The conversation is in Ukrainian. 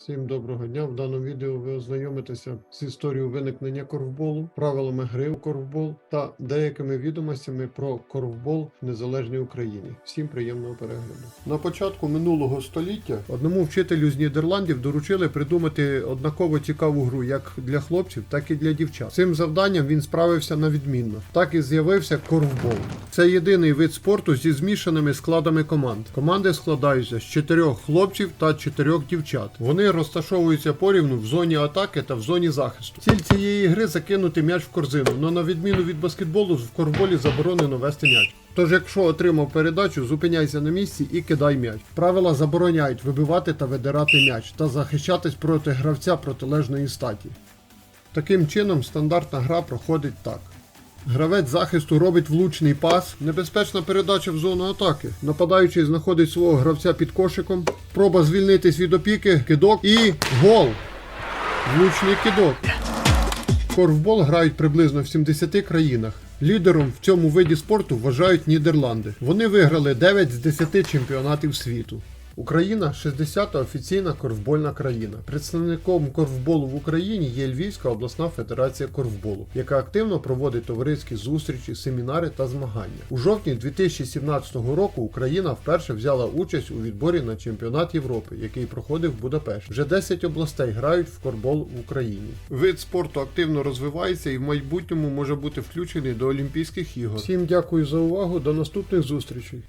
Всім доброго дня. В даному відео ви ознайомитеся з історією виникнення корфболу, правилами гри у корфбол та деякими відомостями про корфбол в незалежній Україні. Всім приємного перегляду. На початку минулого століття одному вчителю з Нідерландів доручили придумати однаково цікаву гру як для хлопців, так і для дівчат. Цим завданням він справився на відмінно. Так і з'явився корфбол. Це єдиний вид спорту зі змішаними складами команд. Команди складаються з чотирьох хлопців та чотирьох дівчат. Вони розташовуються порівну в зоні атаки та в зоні захисту. Ціль цієї гри закинути м'яч в корзину, але на відміну від баскетболу в корфболі заборонено вести м'яч. Тож, якщо отримав передачу, зупиняйся на місці і кидай м'яч. Правила забороняють вибивати та видирати м'яч та захищатись проти гравця протилежної статі. Таким чином, стандартна гра проходить так. Гравець захисту робить влучний пас, небезпечна передача в зону атаки. Нападаючий знаходить свого гравця під кошиком, проба звільнитись від опіки, кидок і гол. Влучний кидок. Корфбол грають приблизно в 70 країнах. Лідером в цьому виді спорту вважають Нідерланди. Вони виграли 9 з 10 чемпіонатів світу. Україна 60-та офіційна корфбольна країна. Представником корфболу в Україні є Львівська обласна федерація корфболу, яка активно проводить товариські зустрічі, семінари та змагання. У жовтні 2017 року Україна вперше взяла участь у відборі на чемпіонат Європи, який проходив в Будапешт. Вже 10 областей грають в корфбол в Україні. Вид спорту активно розвивається і в майбутньому може бути включений до Олімпійських ігор. Всім дякую за увагу. До наступних зустрічей.